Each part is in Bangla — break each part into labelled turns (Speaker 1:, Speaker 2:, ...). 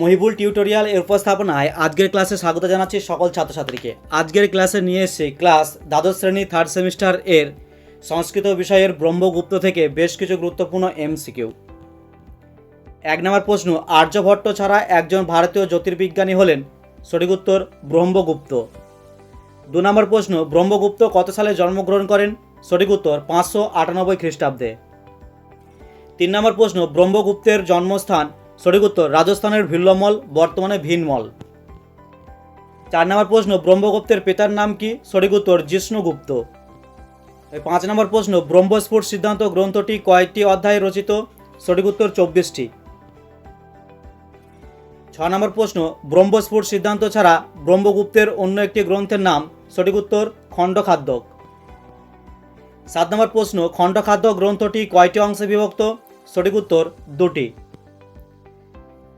Speaker 1: মহিবুল টিউটোরিয়াল এর উপস্থাপনায় আজকের ক্লাসে স্বাগত জানাচ্ছি সকল ছাত্রছাত্রীকে। আজকের ক্লাসে নিয়ে এসেছি ক্লাস দ্বাদশ শ্রেণি থার্ড সেমিস্টার এর সংস্কৃত বিষয়ের ব্রহ্মগুপ্ত থেকে বেশ কিছু গুরুত্বপূর্ণ এম এমসিকিউ এক নম্বর প্রশ্ন আর্যভট্ট ছাড়া একজন ভারতীয় জ্যোতির্বিজ্ঞানী হলেন? সঠিক উত্তর, ব্রহ্মগুপ্ত। দু নম্বর প্রশ্ন, ব্রহ্মগুপ্ত কত সালে জন্মগ্রহণ করেন? সঠিক উত্তর, পাঁচশো আটানব্বই খ্রিস্টাব্দে। তিন নম্বর প্রশ্ন, ব্রহ্মগুপ্তের জন্মস্থান সঠিক উত্তর, রাজস্থানের ভিল্লমল বর্তমানে ভিনমল চার নম্বর প্রশ্ন, ব্রহ্মগুপ্তের পিতার নাম কি? সঠিক উত্তর, জিষ্ণুগুপ্ত। পাঁচ নম্বর প্রশ্ন, ব্রহ্মস্ফুট সিদ্ধান্ত গ্রন্থটি কয়েকটি অধ্যায়ে রচিত? সঠিক উত্তর, চব্বিশটি। ছ নম্বর প্রশ্ন, ব্রহ্মস্ফুট সিদ্ধান্ত ছাড়া ব্রহ্মগুপ্তের অন্য একটি গ্রন্থের নাম? সঠিক উত্তর, খণ্ডখাদ্যক। সাত নম্বর প্রশ্ন, খণ্ডখাদ্য গ্রন্থটি কয়টি অংশে বিভক্ত? সঠিক উত্তর, দুটি।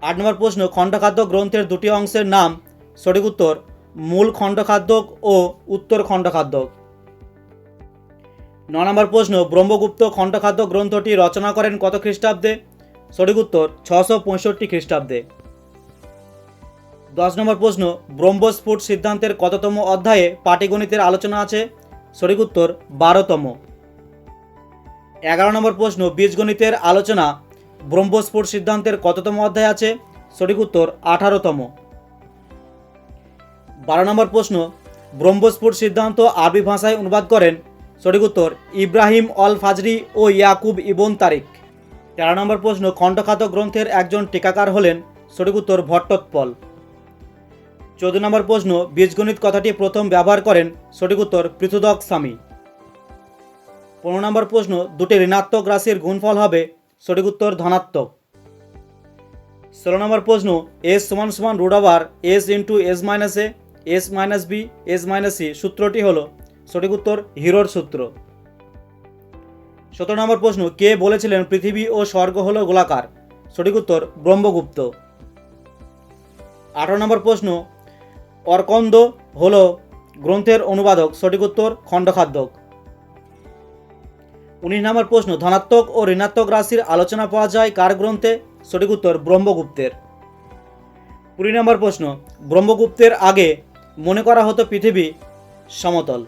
Speaker 1: আট নম্বর প্রশ্ন, খণ্ডখাদ্য গ্রন্থের দুটি অংশের নাম, সঠিক উত্তর, মূল খণ্ডখাদ্যক ও উত্তর খণ্ডখাদ্যক ন নম্বর প্রশ্ন, ব্রহ্মগুপ্ত খণ্ডখাদ্য গ্রন্থটি রচনা করেন কত খ্রিস্টাব্দে? সঠিক উত্তর, ছশো পঁয়ষট্টি খ্রিস্টাব্দে। দশ নম্বর প্রশ্ন, ব্রহ্মস্ফুট সিদ্ধান্তের কততম অধ্যায়ে পাটিগণিতের আলোচনা আছে? সঠিক উত্তর, বারোতম। এগারো নম্বর প্রশ্ন, বীজগণিতের আলোচনা ব্রহ্মস্ফুট সিদ্ধান্তের কততম অধ্যায় আছে? সঠিক উত্তর আঠারোতম। বারো নম্বর প্রশ্ন, ব্রহ্মস্ফুট সিদ্ধান্ত আরবি ভাষায় অনুবাদ করেন। সঠিক উত্তর, ইব্রাহিম অল ফাজরি ও ইয়াকুব ইবন তারিক। তেরো নম্বর প্রশ্ন, খণ্ডখাত গ্রন্থের একজন টিকাকার হলেন। সঠিক উত্তর, ভট্টোৎপল। চৌদ্দ নম্বর প্রশ্ন, বীজগণিত কথাটি প্রথম ব্যবহার করেন। সঠিক উত্তর, পৃথুদক স্বামী। পনেরো নম্বর প্রশ্ন, দুটি ঋণাত্মক রাশির গুণফল হবে। সঠিক উত্তর ধনাত্মক। ষোলো নম্বর প্রশ্ন এস সমান সমান রুট আবার s into s minus a s minus b s minus c সূত্রটি হলো সঠিক উত্তর হিরোর সূত্র। সতেরো নম্বর প্রশ্ন, কে বলেছিলেন পৃথিবী ও স্বর্গ হলো গোলাকার? সঠিক উত্তর ব্রহ্মগুপ্ত। আঠারো নম্বর প্রশ্ন, অর্কন্দ হল গ্রন্থের অনুবাদক? সঠিক উত্তর খণ্ডখাদ্যক। উনিশ নম্বর প্রশ্ন, ধনাত্মক ও ঋণাত্মক রাশির আলোচনা পাওয়া যায় কার গ্রন্থে? সঠিক উত্তর, ব্রহ্মগুপ্তের। কুড়ি নম্বর প্রশ্ন, ব্রহ্মগুপ্তের আগে মনে করা হতো পৃথিবী সমতল।